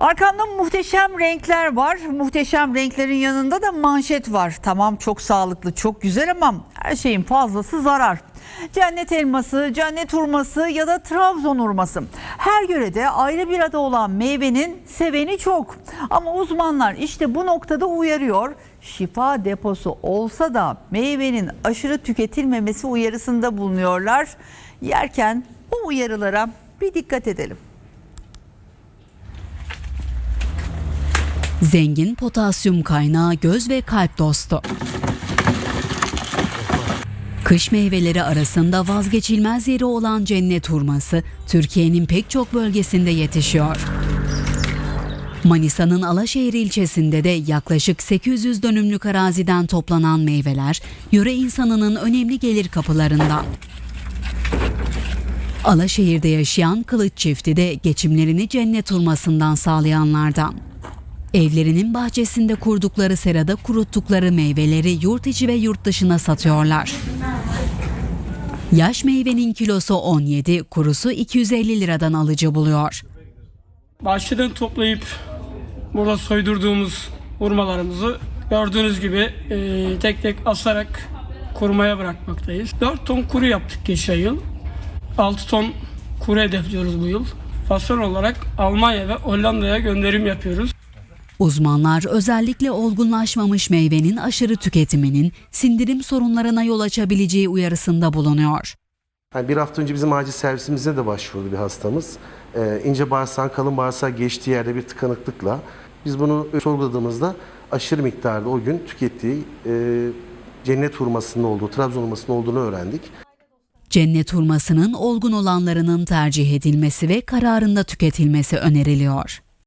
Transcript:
Arkamda muhteşem renkler var. Muhteşem renklerin yanında da manşet var. Tamam çok sağlıklı, çok güzel ama her şeyin fazlası zarar. Cennet elması, cennet hurması ya da Trabzon hurması. Her yörede ayrı bir adı olan meyvenin seveni çok. Ama uzmanlar işte bu noktada uyarıyor. Şifa deposu olsa da meyvenin aşırı tüketilmemesi uyarısında bulunuyorlar. Yerken bu uyarılara bir dikkat edelim. Zengin potasyum kaynağı göz ve kalp dostu. Kış meyveleri arasında vazgeçilmez yeri olan cennet hurması Türkiye'nin pek çok bölgesinde yetişiyor. Manisa'nın Alaşehir ilçesinde de yaklaşık 800 dönümlük araziden toplanan meyveler yöre insanının önemli gelir kapılarından. Alaşehir'de yaşayan kılıç çifti de geçimlerini cennet hurmasından sağlayanlardan. Evlerinin bahçesinde kurdukları serada kuruttukları meyveleri yurt içi ve yurt dışına satıyorlar. Yaş meyvenin kilosu 17, kurusu 250 liradan alıcı buluyor. Bahçeden toplayıp burada soydurduğumuz hurmalarımızı gördüğünüz gibi e, tek tek asarak kurumaya bırakmaktayız. 4 ton kuru yaptık geçen yıl. 6 ton kuru hedefliyoruz bu yıl. Fason olarak Almanya ve Hollanda'ya gönderim yapıyoruz. Uzmanlar özellikle olgunlaşmamış meyvenin aşırı tüketiminin sindirim sorunlarına yol açabileceği uyarısında bulunuyor. Yani bir hafta önce bizim acil servisimize de başvurdu bir hastamız. Ee, ince bağırsağın kalın bağırsağı geçtiği yerde bir tıkanıklıkla biz bunu sorguladığımızda aşırı miktarda o gün tükettiği e, cennet hurmasının olduğu, Trabzon hurmasının olduğunu öğrendik. Cennet hurmasının olgun olanlarının tercih edilmesi ve kararında tüketilmesi öneriliyor.